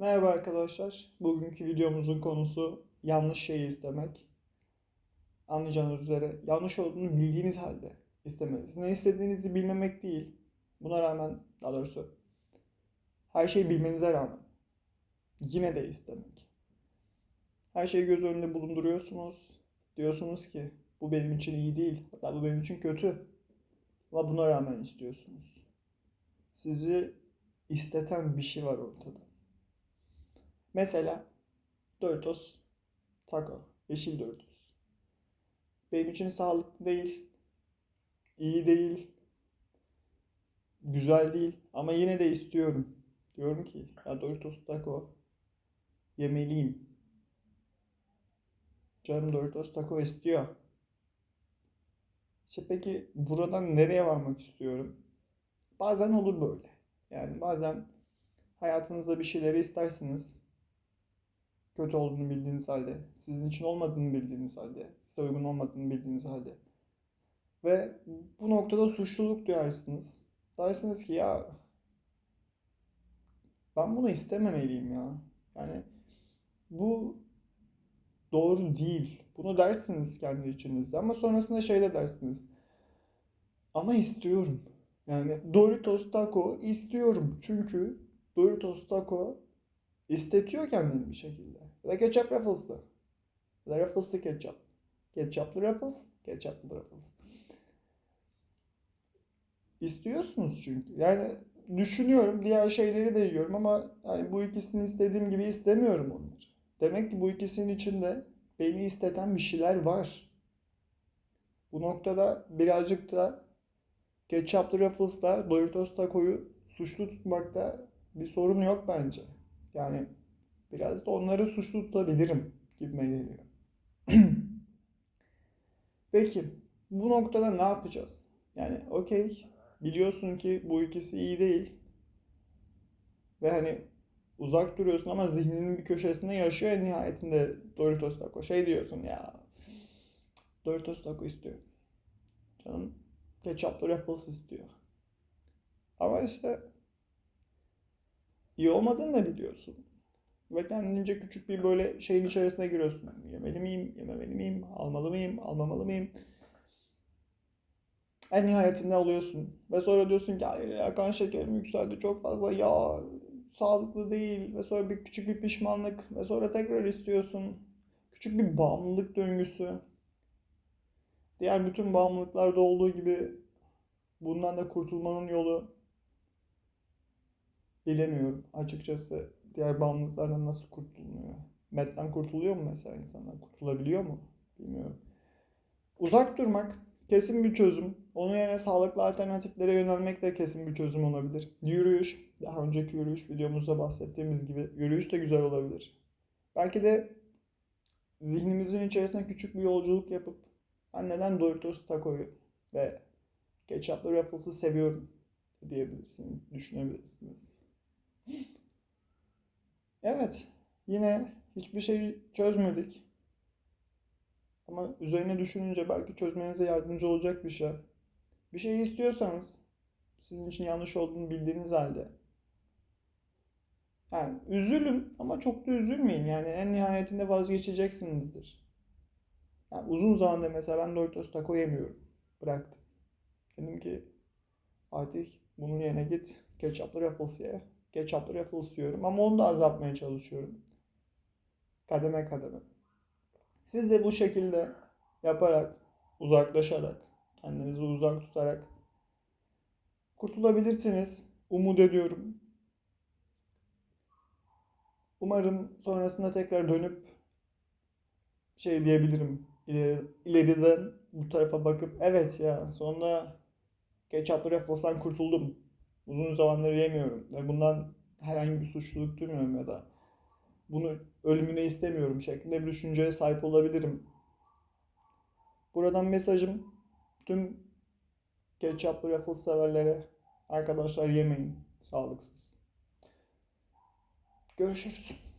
Merhaba arkadaşlar. Bugünkü videomuzun konusu yanlış şeyi istemek. Anlayacağınız üzere yanlış olduğunu bildiğiniz halde istemeniz. Ne istediğinizi bilmemek değil. Buna rağmen daha doğrusu her şeyi bilmenize rağmen yine de istemek. Her şeyi göz önünde bulunduruyorsunuz. Diyorsunuz ki bu benim için iyi değil. Hatta bu benim için kötü. Ama buna rağmen istiyorsunuz. Sizi isteten bir şey var ortada. Mesela Doritos Taco, yeşil Doritos. Benim için sağlıklı değil, iyi değil, güzel değil ama yine de istiyorum. Diyorum ki ya Doritos Taco yemeliyim. Canım Doritos Taco istiyor. İşte peki buradan nereye varmak istiyorum? Bazen olur böyle. Yani bazen hayatınızda bir şeyleri istersiniz kötü olduğunu bildiğiniz halde, sizin için olmadığını bildiğiniz halde, size uygun olmadığını bildiğiniz halde. Ve bu noktada suçluluk duyarsınız. Dersiniz ki ya ben bunu istememeliyim ya. Yani bu doğru değil. Bunu dersiniz kendi içinizde ama sonrasında şey de dersiniz. Ama istiyorum. Yani Doritos Taco istiyorum. Çünkü Doritos Taco istetiyor kendini bir şekilde. Ya da ketçap Ruffles'lı. Ya da Ruffles'lı ketçap. Ketçaplı Ruffles, ketçaplı Ruffles. İstiyorsunuz çünkü. Yani düşünüyorum, diğer şeyleri de yiyorum ama yani bu ikisini istediğim gibi istemiyorum onları. Demek ki bu ikisinin içinde beni isteten bir şeyler var. Bu noktada birazcık da ketçaplı Ruffles'la Doritos Taco'yu suçlu tutmakta bir sorun yok bence. Yani biraz da onları suçlu tutabilirim gibime geliyor. Peki bu noktada ne yapacağız? Yani okey biliyorsun ki bu ikisi iyi değil. Ve hani uzak duruyorsun ama zihninin bir köşesinde yaşıyor en nihayetinde Doritos Taco. Şey diyorsun ya Doritos Taco istiyor. Canım ketçaplı Ruffles istiyor. Ama işte iyi olmadığını da biliyorsun. Ve kendince küçük bir böyle şeyin içerisine giriyorsun. Yemeli miyim, yememeli miyim, almalı mıyım, almamalı mıyım? En nihayetinde alıyorsun. Ve sonra diyorsun ki hayır kan şekerim yükseldi çok fazla ya sağlıklı değil. Ve sonra bir küçük bir pişmanlık. Ve sonra tekrar istiyorsun. Küçük bir bağımlılık döngüsü. Diğer bütün bağımlılıklarda olduğu gibi bundan da kurtulmanın yolu bilemiyorum açıkçası diğer bağımlılıklardan nasıl kurtulunuyor? Medden kurtuluyor mu mesela insanlar? Kurtulabiliyor mu? Bilmiyorum. Uzak durmak kesin bir çözüm. Onun yerine sağlıklı alternatiflere yönelmek de kesin bir çözüm olabilir. Yürüyüş, daha önceki yürüyüş videomuzda bahsettiğimiz gibi yürüyüş de güzel olabilir. Belki de zihnimizin içerisine küçük bir yolculuk yapıp ben neden Doritos Taco'yu ve ketçaplı Ruffles'ı seviyorum diyebilirsiniz, düşünebilirsiniz. Evet, yine hiçbir şey çözmedik. Ama üzerine düşününce belki çözmenize yardımcı olacak bir şey. Bir şey istiyorsanız, sizin için yanlış olduğunu bildiğiniz halde. Yani üzülün ama çok da üzülmeyin. Yani en nihayetinde vazgeçeceksinizdir. Yani uzun zamandır mesela ben Doritos Taco yemiyorum. Bıraktım. Dedim ki artık bunun yerine git ketçaplı Ruffles ye ketçaplı Ruffles yiyorum ama onu da azaltmaya çalışıyorum. Kademe kademe. Siz de bu şekilde yaparak, uzaklaşarak, kendinizi uzak tutarak kurtulabilirsiniz. Umut ediyorum. Umarım sonrasında tekrar dönüp şey diyebilirim. İleri, ileriden bu tarafa bakıp evet ya sonunda ketçaplı Ruffles'tan kurtuldum uzun zamandır yemiyorum ve bundan herhangi bir suçluluk duymuyorum ya da bunu ölümüne istemiyorum şeklinde bir düşünceye sahip olabilirim. Buradan mesajım tüm ketçaplı Ruffles severlere arkadaşlar yemeyin sağlıksız. Görüşürüz.